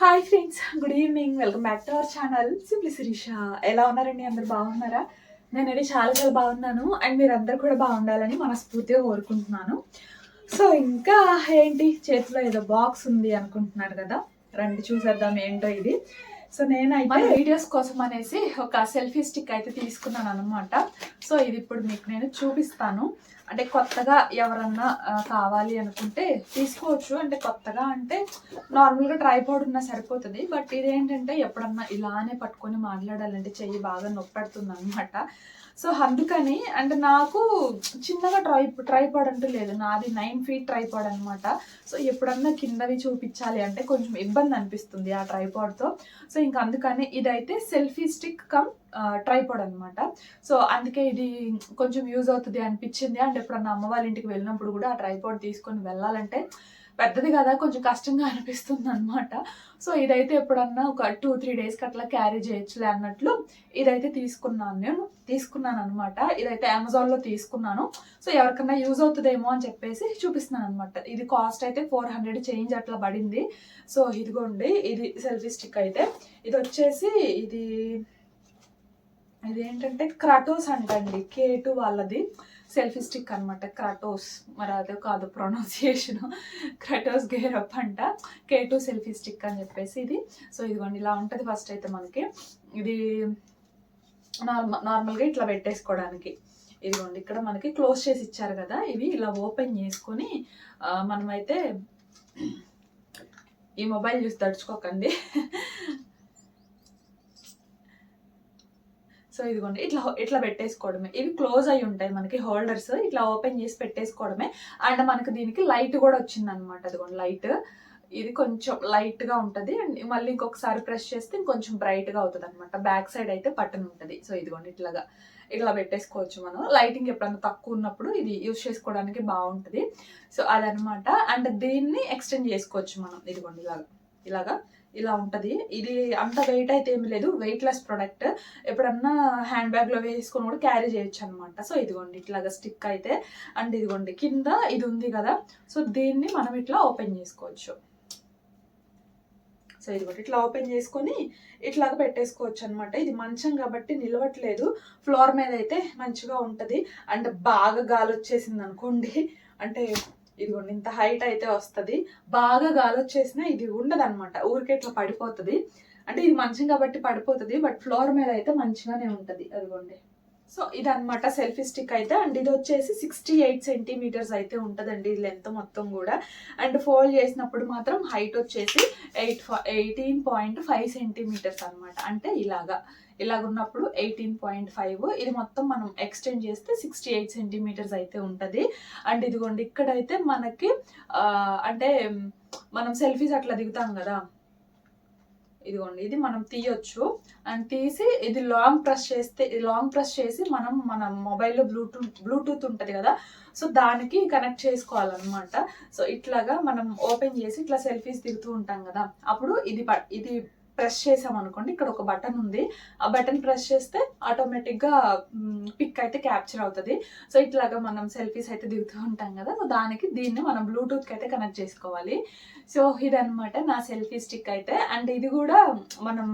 Hi friends good evening welcome back to our channel simply Sirisha ఎలా ఉన్నారండి? అందరు బాగున్నారా? నేనైతే చాలా చాలా బాగున్నాను. అండ్ మీరు అందరు కూడా బాగుండాలని మనస్ఫూర్తిగా కోరుకుంటున్నాను. సో ఇంకా ఏంటి? చేతిలో ఏదో బాక్స్ ఉంది అనుకుంటున్నారు కదా? రండి చూసేద్దాం ఏంటో ఇది. సో నేనైతే వీడియోస్ కోసం అనేసి ఒక సెల్ఫీ స్టిక్ అయితే తీసుకున్నాను అనమాట సో ఇది ఇప్పుడు మీకు నేను చూపిస్తాను. అంటే కొత్తగా ఎవరన్నా కావాలి అనుకుంటే తీసుకోవచ్చు. అంటే కొత్తగా అంటే నార్మల్గా ట్రైపాడ్ ఉన్నా సరిపోతుంది. బట్ ఇదేంటంటే ఎప్పుడన్నా ఇలానే పట్టుకొని మాట్లాడాలంటే చెయ్యి బాగా నొప్పి పెడుతుంది అనమాట సో అందుకని అంటే నాకు చిన్నగా ట్రై ట్రైపాడ్ అంటూ లేదు. నాది నైన్ ఫీట్ ట్రైపాడ్ అనమాట సో ఎప్పుడన్నా కిందవి చూపించాలి అంటే కొంచెం ఇబ్బంది అనిపిస్తుంది ఆ ట్రైపాడ్తో. సో ఇంకా అందుకని ఇదైతే సెల్ఫీ స్టిక్ కమ్ ట్రైపాడ్ అనమాట సో అందుకే ఇది కొంచెం యూజ్ అవుతుంది అనిపించింది. అండ్ ఎప్పుడన్నా అమ్మ వాళ్ళ ఇంటికి వెళ్ళినప్పుడు కూడా ఆ ట్రైపాడ్ తీసుకొని వెళ్ళాలంటే పెద్దది కదా కొంచెం కష్టంగా అనిపిస్తుంది అనమాట సో ఇదైతే ఎప్పుడన్నా ఒక టూ త్రీ డేస్కి అట్లా క్యారీ చేయొచ్చులే అన్నట్లు ఇదైతే తీసుకున్నాను నేను. తీసుకున్నాను అనమాట ఇదైతే అమెజాన్లో తీసుకున్నాను. సో ఎవరికన్నా యూజ్ అవుతుందేమో అని చెప్పేసి చూపిస్తున్నాను అనమాట ఇది కాస్ట్ అయితే ఫోర్ హండ్రెడ్ చేంజ్ అట్లా పడింది. సో ఇదిగోండి ఇది సెల్ఫీ స్టిక్ అయితే. ఇది వచ్చేసి ఇది ఇది ఏంటంటే క్రాటోస్ అంటండి కే టూ వాళ్ళది. సెల్ఫీ స్టిక్ అనమాట క్రాటోస్. మరి అదే కాదు ప్రొనౌన్సియేషన్. క్రాటోస్ గేరప్ అంట. కే టూ సెల్ఫీ స్టిక్ అని చెప్పేసి ఇది. సో ఇదిగోండి ఇలా ఉంటుంది ఫస్ట్ అయితే మనకి. ఇది నార్మల్ నార్మల్గా ఇట్లా పెట్టేసుకోవడానికి. ఇదిగోండి ఇక్కడ మనకి క్లోజ్ చేసి ఇచ్చారు కదా ఇవి ఇలా ఓపెన్ చేసుకొని మనమైతే ఈ మొబైల్ చూసి తడుచుకోకండి. సో ఇదిగోండి ఇట్లా ఇట్లా పెట్టేసుకోవడమే. ఇవి క్లోజ్ అయి ఉంటాయి మనకి హోల్డర్స్. ఇట్లా ఓపెన్ చేసి పెట్టేసుకోవడమే. అండ్ మనకి దీనికి లైట్ కూడా వచ్చింది అనమాట అదిగోండి లైట్. ఇది కొంచెం లైట్గా ఉంటుంది. అండ్ మళ్ళీ ఇంకొకసారి ప్రెస్ చేస్తే ఇంకొంచెం బ్రైట్గా అవుతుంది అనమాట బ్యాక్ సైడ్ అయితే బటన్ ఉంటుంది. సో ఇదిగోండి ఇట్లాగా. ఇట్లా పెట్టేసుకోవచ్చు మనం. లైటింగ్ ఎప్పుడన్నా తక్కువ ఉన్నప్పుడు ఇది యూజ్ చేసుకోవడానికి బాగుంటుంది. సో అదనమాట అండ్ దీన్ని ఎక్స్టెండ్ చేసుకోవచ్చు మనం. ఇదిగోండి ఇలాగా. ఇలాగా. ఇలా ఉంటుంది. ఇది అంత వెయిట్ అయితే ఏమి లేదు. వెయిట్ లెస్ ప్రొడక్ట్ ఎప్పుడన్నా హ్యాండ్ బ్యాగ్లో వేసుకొని కూడా క్యారీ చేయొచ్చు అనమాట సో ఇదిగోండి ఇట్లాగా స్టిక్ అయితే అండ్ ఇదిగోండి కింద ఇది ఉంది కదా. సో దీన్ని మనం ఇట్లా ఓపెన్ చేసుకోవచ్చు. సో ఇదిగోండి ఇట్లా ఓపెన్ చేసుకొని ఇట్లాగా పెట్టేసుకోవచ్చు అనమాట ఇది మంచం కాబట్టి నిలవట్లేదు. ఫ్లోర్ మీద అయితే మంచిగా ఉంటుంది. అండ్ బాగా గాలి వచ్చేసింది అనుకోండి అంటే ఇదిగోండి ఇంత హైట్ అయితే వస్తుంది. బాగా గాలి వచ్చేసినా ఇది ఉండదు అనమాట ఊరికే ఇట్లా పడిపోతుంది. అంటే ఇది మంచం కాబట్టి పడిపోతుంది బట్ ఫ్లోర్ మీద అయితే మంచిగానే ఉంటుంది. అదిగోండి. సో ఇది అనమాట సెల్ఫీ స్టిక్ అయితే. అండ్ ఇది వచ్చేసి సిక్స్టీ ఎయిట్ సెంటీమీటర్స్ అయితే ఉంటుందండి ఇది లెంత్ మొత్తం కూడా. అండ్ ఫోల్డ్ చేసినప్పుడు మాత్రం హైట్ వచ్చేసి eight eighteen point five centimeters అనమాట అంటే ఇలాగా. ఇలాగున్నప్పుడు ఎయిటీన్ పాయింట్ ఫైవ్. ఇది మొత్తం మనం ఎక్స్టెండ్ చేస్తే సిక్స్టీ ఎయిట్ సెంటీమీటర్స్ అయితే ఉంటుంది. అండ్ ఇదిగోండి ఇక్కడైతే మనకి అంటే మనం సెల్ఫీస్ అట్లా దిగుతాం కదా. ఇదిగోండి ఇది మనం తీయొచ్చు. అండ్ తీసి ఇది లాంగ్ ప్రెస్ చేస్తే లాంగ్ ప్రెస్ చేసి మనం మన మొబైల్లో బ్లూటూత్ బ్లూటూత్ ఉంటుంది కదా. సో దానికి కనెక్ట్ చేసుకోవాలన్నమాట. సో ఇట్లాగా మనం ఓపెన్ చేసి ఇట్లా సెల్ఫీస్ దిగుతూ ఉంటాం కదా. అప్పుడు ఇది ప- ఇది ప్రెస్ చేసాం అనుకోండి ఇక్కడ ఒక బటన్ ఉంది. ఆ బటన్ ప్రెస్ చేస్తే ఆటోమేటిక్గా పిక్ అయితే క్యాప్చర్ అవుతుంది. సో ఇట్లాగా మనం సెల్ఫీస్ అయితే దిగుతూ ఉంటాం కదా సో దానికి దీన్ని మనం బ్లూటూత్కి అయితే కనెక్ట్ చేసుకోవాలి. సో ఇదనమాట నా సెల్ఫీ స్టిక్ అయితే. అండ్ ఇది కూడా మనం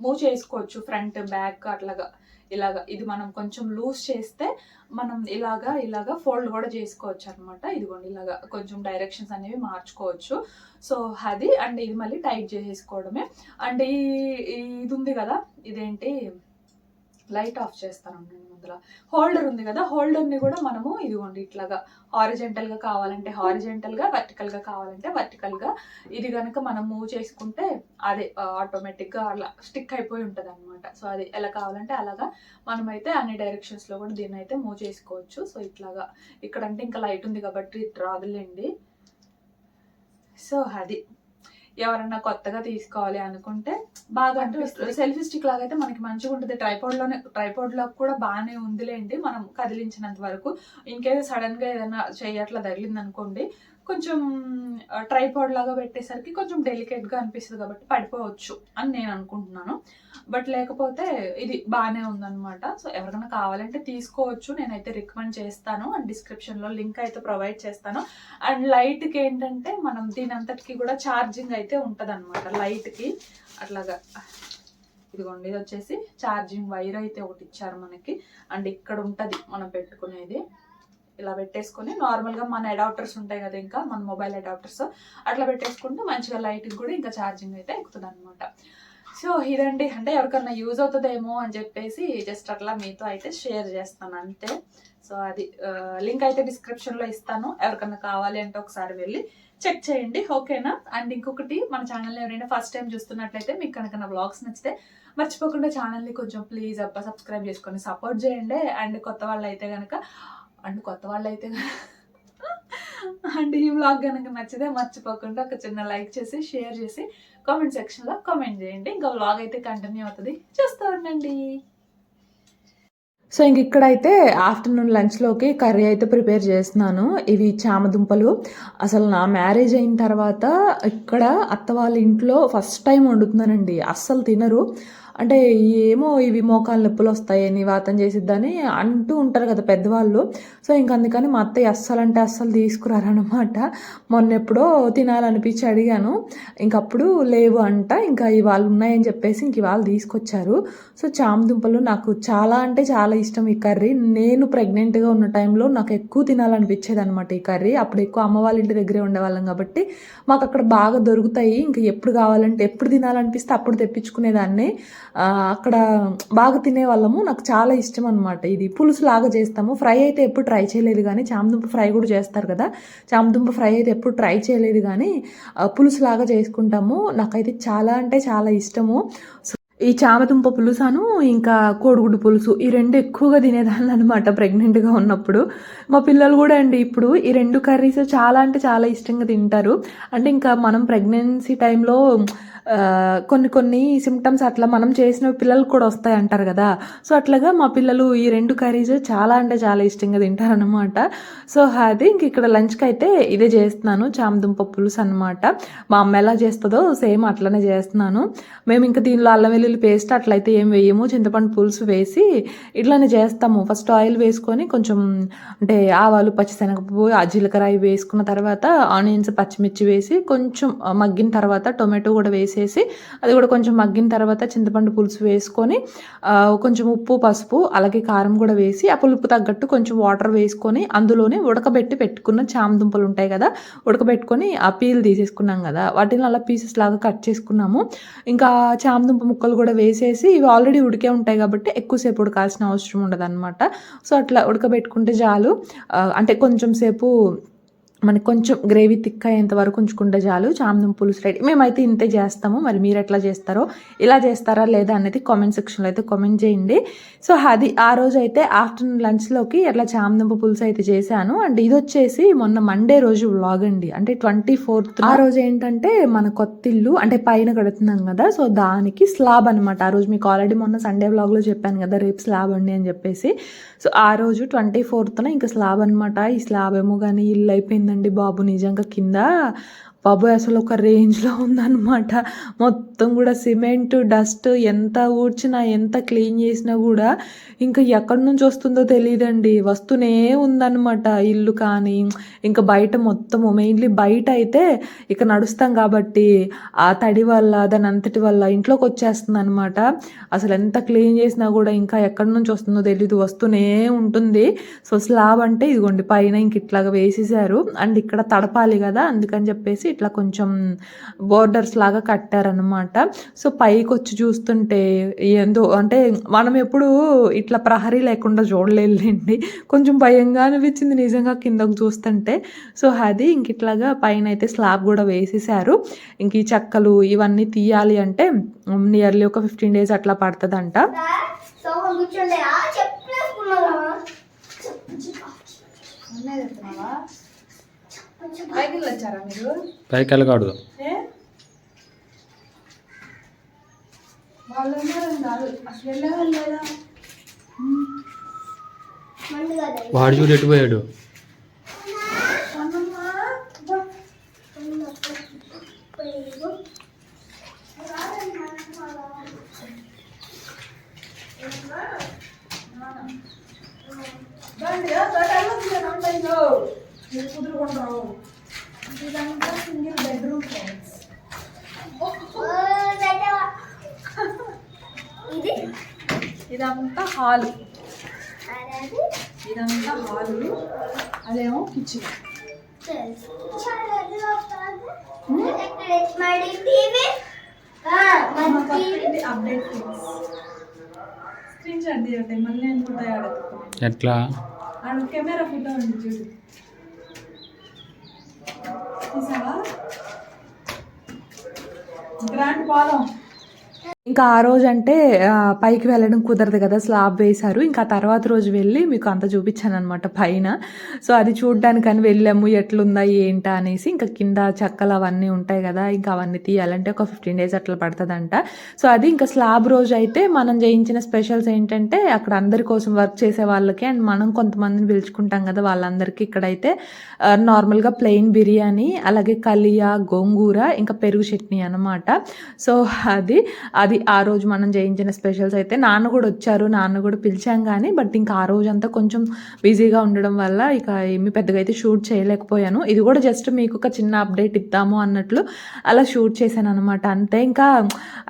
మూవ్ చేసుకోవచ్చు ఫ్రంట్ బ్యాక్ అట్లాగా. ఇలాగా ఇది మనం కొంచెం లూజ్ చేస్తే మనం ఇలాగా ఇలాగా ఫోల్డ్ కూడా చేసుకోవచ్చు అనమాట ఇదిగోండి ఇలాగా కొంచెం డైరెక్షన్స్ అనేవి మార్చుకోవచ్చు. సో అది అండ్ ఇది మళ్ళీ టైట్ చేసేసుకోవడమే. అండ్ ఈ ఈ- ఇది ఉంది కదా ఇదేంటి? లైట్ ఆఫ్ చేస్తాను నేను ముందర హోల్డర్ ఉంది కదా హోల్డర్ని కూడా మనము ఇదిగోండి ఇట్లాగా హారిజెంటల్గా కావాలంటే హారిజెంటల్గా వర్టికల్గా కావాలంటే వర్టికల్గా ఇది కనుక మనం మూవ్ చేసుకుంటే అదే ఆటోమేటిక్గా అలా స్టిక్ అయిపోయి ఉంటుంది అనమాట సో అది ఎలా కావాలంటే అలాగా మనమైతే అన్ని డైరెక్షన్స్లో కూడా దీన్ని అయితే మూవ్ చేసుకోవచ్చు. సో ఇట్లాగా ఇక్కడ అంటే ఇంకా లైట్ ఉంది కాబట్టి రాదులేండి. సో అది. ఎవరన్నా కొత్తగా తీసుకోవాలి అనుకుంటే బాగా అనిపిస్తుంది. సెల్ఫీ స్టిక్ లాగా అయితే మనకి మంచిగా ఉంటుంది. ట్రైపాడ్లోనే ట్రైపాడ్లో కూడా బాగానే ఉందిలేండి. మనం కదిలించినంత వరకు. ఇన్ కేస్ సడన్గా ఏదైనా చెయ్యి అట్లా తగిలింది అనుకోండి కొంచెం ట్రైపాడ్ లాగా పెట్టేసరికి కొంచెం డెలికేట్గా అనిపిస్తుంది కాబట్టి పడిపోవచ్చు అని నేను అనుకుంటున్నాను. బట్ లేకపోతే ఇది బాగానే ఉందన్నమాట. సో ఎవరికైనా కావాలంటే తీసుకోవచ్చు. నేనైతే రికమెండ్ చేస్తాను. అండ్ డిస్క్రిప్షన్లో లింక్ అయితే ప్రొవైడ్ చేస్తాను. అండ్ లైట్కి ఏంటంటే మనం దీని అంతటికి కూడా ఛార్జింగ్ అయితే ఉంటుంది అనమాట లైట్కి అట్లాగా ఇదిగోండి ఇది వచ్చేసి ఛార్జింగ్ వైర్ అయితే ఒకటి ఇచ్చారు మనకి. అండ్ ఇక్కడ ఉంటుంది మనం పెట్టుకునేది. ఇలా పెట్టేసుకొని నార్మల్గా మన అడాప్టర్స్ ఉంటాయి కదా ఇంకా మన మొబైల్ అడాప్టర్స్ అట్లా పెట్టేసుకుంటే మంచిగా లైట్కి కూడా ఇంకా ఛార్జింగ్ అయితే ఎక్కుతుంది అనమాట సో ఇదండి. అంటే ఎవరికన్నా యూజ్ అవుతుందేమో అని చెప్పేసి జస్ట్ అట్లా మీతో అయితే షేర్ చేస్తాను. అంతే. సో అది లింక్ అయితే డిస్క్రిప్షన్లో ఇస్తాను. ఎవరికన్నా కావాలి అంటే ఒకసారి వెళ్ళి చెక్ చేయండి. ఓకేనా అండ్ ఇంకొకటి మన ఛానల్ని ఎవరైనా ఫస్ట్ టైం చూస్తున్నట్లయితే మీకు కనుక నా బ్లాగ్స్ నచ్చితే మర్చిపోకుండా ఛానల్ని కొంచెం ప్లీజ్ అబ్బా సబ్స్క్రైబ్ చేసుకొని సపోర్ట్ చేయండి. అండ్ కొత్త వాళ్ళు అయితే కనుక అండ్ కొత్త వాళ్ళు అయితే అండ్ ఈ బ్లాగ్ కనుక నచ్చితే మర్చిపోకుండా ఒక చిన్న లైక్ చేసి షేర్ చేసి కామెంట్ సెక్షన్లో కామెంట్ చేయండి. ఇంకా బ్లాగ్ అయితే కంటిన్యూ అవుతుంది. చూస్తూ ఉండండి. సో ఇంక ఇక్కడైతే ఆఫ్టర్నూన్ లంచ్లోకి కర్రీ అయితే ప్రిపేర్ చేస్తున్నాను. ఇవి చామదుంపలు. అసలు నా మ్యారేజ్ అయిన తర్వాత ఇక్కడ అత్త వాళ్ళ ఇంట్లో ఫస్ట్ టైం వండుతున్నానండి. అస్సలు తినరు. అంటే ఏమో ఇవి మోకాలు నొప్పులు వస్తాయని వాతం చేసిద్దని అంటూ ఉంటారు కదా పెద్దవాళ్ళు. సో ఇంక అందుకని మా అత్తయ్య అస్సలు అంటే అస్సలు తీసుకురారనమాట మొన్న ఎప్పుడో తినాలనిపించి అడిగాను. ఇంకప్పుడు లేవు అంట. ఇంకా ఇవాళ ఉన్నాయని చెప్పేసి ఇంక ఇవాళ తీసుకొచ్చారు. సో చామదుంపలు నాకు చాలా అంటే చాలా ఇష్టం ఈ కర్రీ. నేను ప్రెగ్నెంట్గా ఉన్న టైంలో నాకు ఎక్కువ తినాలనిపించేది అనమాట ఈ కర్రీ. అప్పుడు ఎక్కువ అమ్మ వాళ్ళ ఇంటి దగ్గరే ఉండేవాళ్ళం కాబట్టి మాకు అక్కడ బాగా దొరుకుతాయి. ఇంకా ఎప్పుడు కావాలంటే ఎప్పుడు తినాలనిపిస్తే అప్పుడు తెప్పించుకునేదాన్ని. అక్కడ బాగా తినేవాళ్ళము. నాకు చాలా ఇష్టం అనమాట ఇది. పులుసు లాగా చేస్తాము. ఫ్రై అయితే ఎప్పుడు ట్రై చేయలేదు కానీ చామదుంప ఫ్రై కూడా చేస్తారు కదా. చామదుంప ఫ్రై అయితే ఎప్పుడు ట్రై చేయలేదు కానీ పులుసు లాగా చేసుకుంటాము. నాకైతే చాలా అంటే చాలా ఇష్టము. ఈ చామదుంప పులుసాను ఇంకా కోడిగుడ్డు పులుసు ఈ రెండు ఎక్కువగా తినేదాన్ని అనమాట ప్రెగ్నెంట్గా ఉన్నప్పుడు. మా పిల్లలు కూడా అండి ఇప్పుడు ఈ రెండు కర్రీస్ చాలా అంటే చాలా ఇష్టంగా తింటారు. అంటే ఇంకా మనం ప్రెగ్నెన్సీ టైంలో కొన్ని కొన్ని సిమ్టమ్స్ అట్లా మనం చేసిన పిల్లలు కూడా వస్తాయి అంటారు కదా. సో అట్లాగా మా పిల్లలు ఈ రెండు కర్రీస్ చాలా అంటే చాలా ఇష్టంగా తింటారనమాట సో అది ఇంక ఇక్కడ లంచ్కి అయితే ఇదే చేస్తున్నాను చామదుంప పులుసు అనమాట మా అమ్మ ఎలా చేస్తుందో సేమ్ అట్లనే చేస్తున్నాను. మేము ఇంకా దీనిలో అల్లం వెల్లుల్లి పేస్ట్ అట్లయితే ఏం వేయము చింతపండు పులుసు వేసి ఇట్లానే చేస్తాము. ఫస్ట్ ఆయిల్ వేసుకొని కొంచెం అంటే ఆవాలు పచ్చిశనగపప్పు ఆ జీలకర్ర వేసుకున్న తర్వాత ఆనియన్స్ పచ్చిమిర్చి వేసి కొంచెం మగ్గిన తర్వాత టొమాటో కూడా వేసి వేసేసి అది కూడా కొంచెం మగ్గిన తర్వాత చింతపండు పులుసు వేసుకొని కొంచెం ఉప్పు పసుపు అలాగే కారం కూడా వేసి ఆ పులుపు తగ్గట్టు కొంచెం వాటర్ వేసుకొని అందులోనే ఉడకబెట్టి పెట్టుకున్న చామదుంపలు ఉంటాయి కదా ఉడకబెట్టుకొని ఆ పీల్ తీసేసుకున్నాం కదా వాటిని అలా పీసెస్ లాగా కట్ చేసుకున్నాము. ఇంకా చామదుంప ముక్కలు కూడా వేసేసి ఇవి ఆల్రెడీ ఉడికే ఉంటాయి కాబట్టి ఎక్కువసేపు ఉడకాల్సిన అవసరం ఉండదు సో అట్లా ఉడకబెట్టుకుంటే చాలు. అంటే కొంచెం సేపు మనకి కొంచెం గ్రేవీ థిక్ అయ్యేంత వరకు ఉంచుకుంటే చాలు. చామదుంప పులుసు రెడీ. మేమైతే ఇంతే చేస్తాము. మరి మీరు ఎట్లా చేస్తారో ఇలా చేస్తారా లేదా అనేది కామెంట్ సెక్షన్లో అయితే కామెంట్ చేయండి. సో అది ఆ రోజు అయితే ఆఫ్టర్నూన్ లంచ్లోకి అట్లా చామదుంప పులుసు అయితే చేశాను. అండ్ ఇది వచ్చేసి మొన్న మండే రోజు వ్లాగ్ అండి. అంటే ట్వంటీ ఫోర్త్ ఆ రోజు ఏంటంటే మన కొత్తిల్లు అంటే పైన కడుతున్నాం కదా. సో దానికి స్లాబ్ అనమాట ఆ రోజు మీకు ఆల్రెడీ మొన్న సండే వ్లాగ్లో చెప్పాను కదా రేపు స్లాబ్ అండి అని చెప్పేసి. సో ఆ రోజు ట్వంటీ ఫోర్త్న ఇంకా స్లాబ్ అనమాట ఈ స్లాబ్ ఏమో కానీ ఇల్లు అయిపోయిందండి బాబు నిజంగా కింద? బాబోయ్ అసలు ఒక రేంజ్లో ఉందన్నమాట. మొత్తం కూడా సిమెంట్ డస్ట్ ఎంత ఊడ్చినా ఎంత క్లీన్ చేసినా కూడా ఇంకా ఎక్కడి నుంచి వస్తుందో తెలియదండి వస్తూనే ఉందన్నమాట ఇల్లు కానీ ఇంకా బయట మొత్తము మెయిన్లీ బయట అయితే ఇక నడుస్తాం కాబట్టి ఆ తడి వల్ల దాని అంతటి వల్ల ఇంట్లోకి వచ్చేస్తుంది అనమాట అసలు ఎంత క్లీన్ చేసినా కూడా ఇంకా ఎక్కడి నుంచి వస్తుందో తెలియదు వస్తూనే ఉంటుంది. సో స్లాబ్ అంటే ఇదిగోండి పైన ఇంక ఇట్లాగా వేసేసారు అండ్ ఇక్కడ తడపాలి కదా అందుకని చెప్పేసి ఇట్లా కొంచెం బోర్డర్స్ లాగా కట్టారనమాట సో పైకి వచ్చి చూస్తుంటే ఏందో అంటే మనం ఎప్పుడు ఇట్లా ప్రహరీ లేకుండా చూడలేదండి కొంచెం భయంగా అనిపించింది నిజంగా కిందకు చూస్తుంటే. సో అది ఇంక ఇట్లాగా పైన అయితే స్లాబ్ కూడా వేసేసారు. ఇంక ఈ చెక్కలు ఇవన్నీ తీయాలి అంటే నియర్లీ ఒక ఫిఫ్టీన్ డేస్ అట్లా పడుతుందంట. అంట పైకి వెళ్ళకూడదు వాడు చూడు ఎటు పోయాడు అమ్మమ్మ, దా. ఇదంతా సింగిల్ బెడ్రూమ్ ఫ్రెండ్స్? ఇది? ఇదంతా హాల్. ఇదంతా హాల్. అదేమో కిచెన్. ఎట్లా? కెమెరా ఫోటో ఉంది చూడు. చూసావా? గ్రాండ్ పాలం ఇంకా ఆ రోజు అంటే పైకి వెళ్ళడం కుదరదు కదా స్లాబ్ వేశారు. ఇంకా తర్వాత రోజు వెళ్ళి మీకు అంత చూపించాను అనమాట పైన. సో అది చూడడానికని వెళ్ళాము ఎట్లుందా ఏంటా అనేసి. ఇంకా కింద చెక్కలు అవన్నీ ఉంటాయి కదా ఇంకా అవన్నీ తీయాలంటే ఒక ఫిఫ్టీన్ డేస్ అట్లా పడుతుందంట. సో అది ఇంకా స్లాబ్ రోజు అయితే మనం చేయించిన స్పెషల్స్ ఏంటంటే అక్కడ అందరి కోసం వర్క్ చేసే వాళ్ళకి అండ్ మనం కొంతమందిని పిలుచుకుంటాం కదా వాళ్ళందరికీ ఇక్కడైతే నార్మల్గా ప్లెయిన్ బిర్యానీ అలాగే కలియా గోంగూర ఇంకా పెరుగు చట్నీ అన్నమాట. సో అది అది ఆ రోజు మనం చేయించిన స్పెషల్స్ అయితే నాన్న కూడా వచ్చారు నాన్న కూడా పిలిచాం కానీ బట్ ఇంకా ఆ రోజు అంతా కొంచెం బిజీగా ఉండడం వల్ల ఇక ఏమి పెద్దగా అయితే షూట్ చేయలేకపోయాను. ఇది కూడా జస్ట్ మీకు ఒక చిన్న అప్డేట్ ఇద్దాము అన్నట్లు అలా షూట్ చేశాను అనమాట అంతే ఇంకా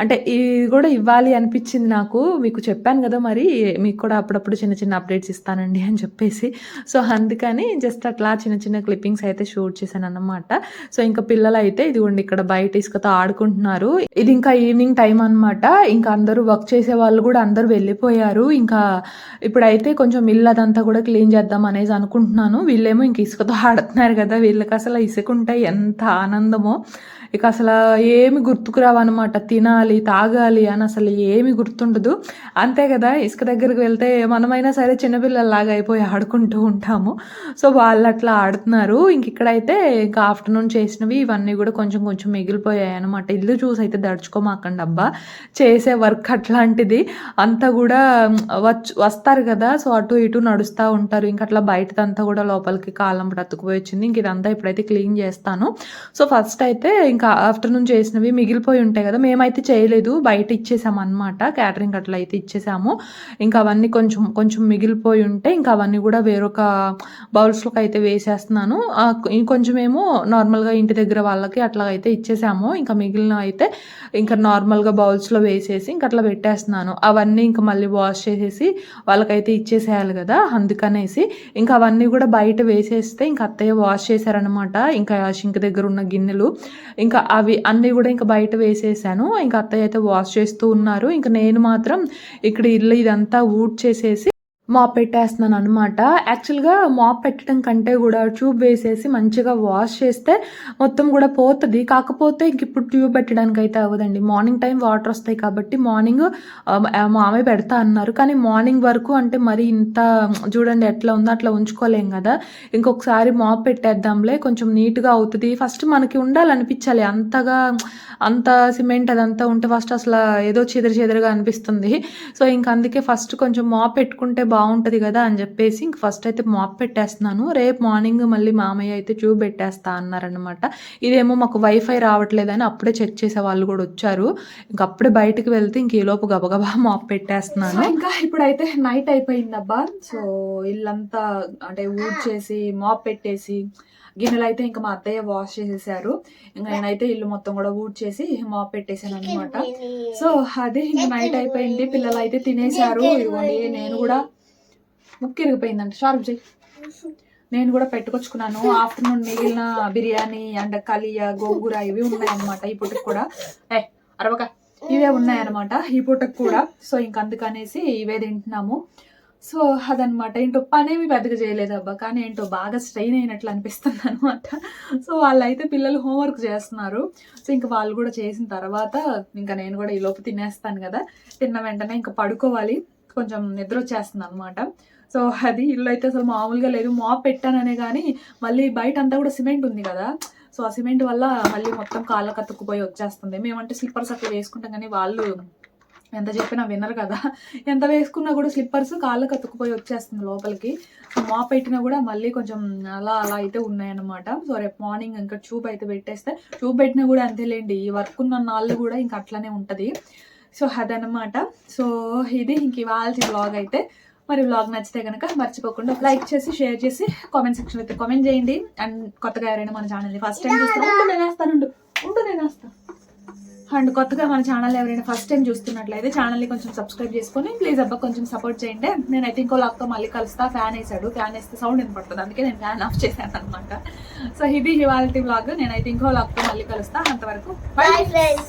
అంటే ఇది కూడా ఇవ్వాలి అనిపించింది నాకు. మీకు చెప్పాను కదా మరి మీకు కూడా అప్పుడప్పుడు చిన్న చిన్న అప్డేట్స్ ఇస్తానండి అని చెప్పేసి. సో అందుకని జస్ట్ అట్లా చిన్న చిన్న క్లిప్పింగ్స్ అయితే షూట్ చేశాను అనమాట సో ఇంకా పిల్లలు అయితే ఇదిగోండి ఇక్కడ బయట ఇసుకతో ఆడుకుంటున్నారు. ఇది ఇంకా ఈవినింగ్ టైం అనమాట ఇంకా అందరూ వర్క్ చేసే వాళ్ళు కూడా అందరూ వెళ్ళిపోయారు. ఇంకా ఇప్పుడైతే కొంచెం ఇల్లు అదంతా కూడా క్లీన్ చేద్దాం అనేసి అనుకుంటున్నాను. వీళ్ళేమో ఇంక ఇసుకతో ఆడుతున్నారు కదా వీళ్ళకి అసలు ఇసుక ఉంటే ఎంత ఆనందమో. ఇక అసలు ఏమి గుర్తుకు రావన్నమాట. తినాలి తాగాలి అని అసలు ఏమి గుర్తుండదు. అంతే కదా ఇసుక దగ్గరికి వెళ్తే మనమైనా సరే చిన్నపిల్లల్లాగా అయిపోయి ఆడుకుంటూ ఉంటాము. సో వాళ్ళు అట్లా ఆడుతున్నారు. ఇంక ఇక్కడైతే ఇంకా ఆఫ్టర్నూన్ చేసినవి ఇవన్నీ కూడా కొంచెం కొంచెం మిగిలిపోయాయి అనమాట ఇల్లు చూసి అయితే దడుచుకోమాకండి అబ్బా. చేసే వర్క్ అట్లాంటిది. అంతా కూడా వచ్చి వస్తారు కదా. సో అటు ఇటు నడుస్తూ ఉంటారు. ఇంక అట్లా బయటదంతా కూడా లోపలికి కాలం బ్రతుకుపోయి వచ్చింది. ఇంక ఇదంతా ఇప్పుడైతే క్లీన్ చేస్తాను. సో ఫస్ట్ అయితే ఇంకా ఆఫ్టర్నూన్ చేసినవి మిగిలిపోయి ఉంటాయి కదా మేమైతే చేయలేదు. బయట ఇచ్చేసాము అనమాట క్యాటరింగ్ అట్లా అయితే ఇచ్చేసాము. ఇంకా అవన్నీ కొంచెం కొంచెం మిగిలిపోయి ఉంటే ఇంకా అవన్నీ కూడా వేరొక బౌల్స్లోకి అయితే వేసేస్తున్నాను. ఆ, ఇంకొంచెం ఏమో నార్మల్గా ఇంటి దగ్గర వాళ్ళకి అట్లా అయితే ఇచ్చేసాము. ఇంకా మిగిలిన అయితే ఇంకా నార్మల్గా బౌల్స్లో వేసేసి ఇంకా అట్లా పెట్టేస్తున్నాను. అవన్నీ ఇంకా మళ్ళీ వాష్ చేసేసి వాళ్ళకైతే ఇచ్చేసేయాలి కదా అందుకనేసి ఇంకా అవన్నీ కూడా బయట వేసేస్తే ఇంకా అత్తయ్య వాష్ చేశారనమాట ఇంకా సింక్ దగ్గర ఉన్న గిన్నెలు. ఇంకా అవి అన్నీ కూడా ఇంకా బయట వేసేసాను. ఇంకా అత్తయ్య అయితే వాష్ చేస్తూ ఉన్నారు. ఇంకా నేను మాత్రం ఇక్కడ ఇల్లు ఇదంతా ఊడ్ చేసేసి మాప్ పెట్టేస్తున్నాను అనమాట యాక్చువల్గా మాప్ పెట్టడం కంటే కూడా ట్యూబ్ వేసేసి మంచిగా వాష్ చేస్తే మొత్తం కూడా పోతుంది. కాకపోతే ఇంక ఇప్పుడు ట్యూబ్ పెట్టడానికి అయితే అవ్వదండి. మార్నింగ్ టైం వాటర్ వస్తాయి కాబట్టి మార్నింగ్ మామే పెడతా అన్నారు. కానీ మార్నింగ్ వరకు అంటే మరి ఇంత చూడండి ఎట్లా ఉందో అట్లా ఉంచుకోలేం కదా. ఇంకొకసారి మాప్ పెట్టేద్దాంలే కొంచెం నీట్గా అవుతుంది. ఫస్ట్ మనకి ఉండాలనిపించాలి. అంతగా అంత సిమెంట్ అదంతా ఉంటే ఫస్ట్ అసలు ఏదో చెదిరి చెదిరిగా అనిపిస్తుంది. సో ఇంక అందుకే ఫస్ట్ కొంచెం మాప్ పెట్టుకుంటే బాగుంటుంది కదా అని చెప్పేసి ఇంక ఫస్ట్ అయితే మాప్ పెట్టేస్తున్నాను. రేపు మార్నింగ్ మళ్ళీ మామయ్య అయితే ట్యూబ్ పెట్టేస్తా అన్నారనమాట ఇదేమో మాకు వైఫై రావట్లేదని అప్పుడే చెక్ చేసే వాళ్ళు కూడా వచ్చారు. ఇంక అప్పుడే బయటకు వెళ్తే ఇంక ఈలోపు గబగబా మాప్ పెట్టేస్తున్నాను. ఇంకా ఇప్పుడైతే నైట్ అయిపోయింది అబ్బా సో ఇల్లంతా అంటే ఊడ్చేసి మాప్ పెట్టేసి గిన్నెలు అయితే ఇంకా మా అత్తయ్య వాష్ చేసేసారు. ఇంకా నేనైతే ఇల్లు మొత్తం కూడా ఊడ్ చేసి మాప్ పెట్టేశాను అనమాట సో అదే ఇంకా నైట్ అయిపోయింది. పిల్లలు అయితే తినేశారు ఇదిగోండి నేను కూడా ముక్కు ఇరిగిపోయిందంట. షార్ప్ చేయి నేను కూడా పెట్టుకొచ్చుకున్నాను. ఆఫ్టర్నూన్ మిగిలిన బిర్యానీ అండ్ కలియా గోంగూర ఇవి ఉన్నాయన్నమాట ఈ పూటకు కూడా. ఏ అరవక ఇవే ఉన్నాయన్నమాట ఈ పూటకు కూడా. సో ఇంక అందుకనేసి ఇవే తింటున్నాము. సో అదనమాట ఏంటో పనేమి పెద్దగా చేయలేదు అబ్బా కానీ ఏంటో బాగా స్ట్రెయిన్ అయినట్లు అనిపిస్తుంది అనమాట సో వాళ్ళైతే పిల్లలు హోంవర్క్ చేస్తున్నారు. సో ఇంకా వాళ్ళు కూడా చేసిన తర్వాత ఇంకా నేను కూడా ఈ లోపు తినేస్తాను కదా. తిన్న వెంటనే ఇంకా పడుకోవాలి. కొంచెం నిద్ర వచ్చేస్తుంది అనమాట సో అది ఇల్లు అయితే అసలు మామూలుగా లేదు. మాప్ పెట్టాననే కానీ మళ్ళీ బయట అంతా కూడా సిమెంట్ ఉంది కదా. సో ఆ సిమెంట్ వల్ల మళ్ళీ మొత్తం కాళ్ళ కతుక్కుపోయి వచ్చేస్తుంది. మేమంటే స్లిప్పర్స్ అట్లా వేసుకుంటాం కానీ వాళ్ళు ఎంత చెప్పినా వినరు కదా. ఎంత వేసుకున్నా కూడా స్లిప్పర్స్ కాళ్ళకి అతుక్కుపోయి వచ్చేస్తుంది లోపలికి. మాప్ పెట్టినా కూడా మళ్ళీ కొంచెం అలా అలా అయితే ఉన్నాయన్నమాట. సో రేపు మార్నింగ్ ఇంకా ట్యూబ్ అయితే పెట్టేస్తే ట్యూబ్ పెట్టినా కూడా అంతేలేండి. ఈ వర్క్ ఉన్న నాళ్ళు కూడా ఇంకా అట్లనే ఉంటుంది. సో అదనమాట సో ఇది ఇంక ఇవాళ బ్లాగ్ అయితే. మరి బ్లాగ్ నచ్చితే కనుక మర్చిపోకుండా లైక్ చేసి షేర్ చేసి కామెంట్ సెక్షన్ అయితే కామెంట్ చేయండి. అండ్ కొత్తగా ఎవరైనా మన ఛానల్ని ఫస్ట్ టైం చూస్తాను ఉండు నేను వేస్తాను ఉండు. నేను వేస్తాను. అండ్ కొత్తగా మన ఛానల్ ఎవరైనా ఫస్ట్ టైం చూస్తున్నట్లయితే ఛానల్ని కొంచెం సబ్స్క్రైబ్ చేసుకొని ప్లీజ్ అబ్బా కొంచెం సపోర్ట్ చేయండి. నేనైతే ఇంకో లాక్తో మళ్ళీ కలుస్తా ఫ్యాన్ వేసాడు. ఫ్యాన్ వేస్తే సౌండ్ వినపడుతుంది. అందుకే నేను ఫ్యాన్ ఆఫ్ చేశాను అనమాట సో ఇది ఇవాళ బ్లాగ్ నేనైతే ఇంకో లాక్తో మళ్ళీ కలుస్తా. అంతవరకు Bye, friends.